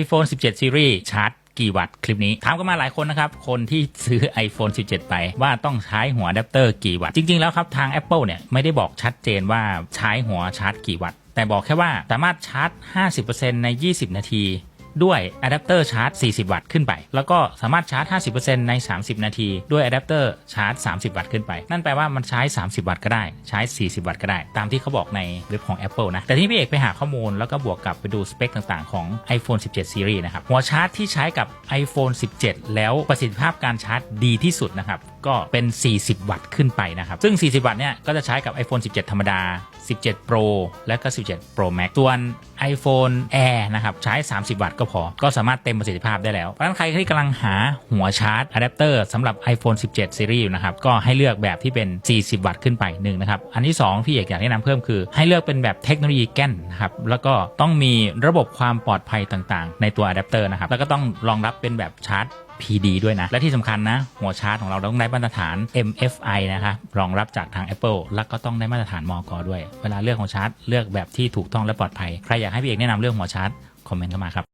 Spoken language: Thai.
iPhone 17 Series ชาร์จกี่วัตต์คลิปนี้ถามกันมาหลายคนนะครับ คนที่ซื้อ iPhone 17 ไปว่าต้องใช้หัวอะแดปเตอร์กี่วัตต์จริง ๆ แล้วครับ ทาง Apple เนี่ยไม่ได้บอกชัดเจนว่าใช้หัวชาร์จกี่วัตต์แต่บอกแค่ว่าสามารถชาร์จ 50%ใน 20 นาที ด้วยอะแดปเตอร์ชาร์จ 40 วัตต์ขึ้นไป แล้วก็สามารถชาร์จ 50%ใน 30 นาที ด้วยอะแดปเตอร์ชาร์จ 30 วัตต์ขึ้นไป นั่นแปลว่ามันใช้ 30 วัตต์ก็ได้ ใช้ 40 วัตต์ก็ได้ ตามที่เขาบอกในเว็บของ Apple นะ แต่ที่พี่เอกไปหาข้อมูลแล้วก็บวกกับไปดูสเปคต่างๆ ของ iPhone 17 Series นะครับ หัวชาร์จที่ใช้กับ iPhone 17 แล้วประสิทธิภาพการชาร์จดีที่สุดนะครับ ก็เป็น 40 วัตต์ขึ้นไปนะครับ ซึ่ง 40 วัตต์เนี่ย ก็จะใช้กับ iPhone 17 ธรรมดา 17 Pro และก็ 17 Pro Max ส่วน iPhone Air นะครับใช้ 30 วัตต์ก็พอ ก็สามารถเต็มประสิทธิภาพได้แล้ว เพราะฉะนั้นใครที่กำลังหาหัวชาร์จอะแดปเตอร์สำหรับ iPhone 17 Series อยู่นะครับ ก็ให้เลือกแบบที่เป็น 40 วัตต์ขึ้นไปหนึ่งนะครับ อันที่ 2 พี่เอกอยากแนะนำเพิ่มคือ ให้เลือกเป็นแบบเทคโนโลยีแก้นนะครับ แล้วก็ต้องมีระบบความปลอดภัยต่างๆ ในตัวอะแดปเตอร์นะครับ แล้วก็ต้องรองรับเป็นแบบชาร์จ PD ด้วยนะ และที่สำคัญนะ หัวชาร์จของเราต้องได้มาตรฐาน MFI นะครับรองรับจากทาง Apple แล้วก็ต้องได้มาตรฐานมอกด้วย เวลาเลือกหัวชาร์จเลือกแบบที่ถูกต้องและปลอดภัย ใครอยากให้พี่เอกแนะนำเรื่องหัวชาร์จคอมเมนต์เข้ามาครับ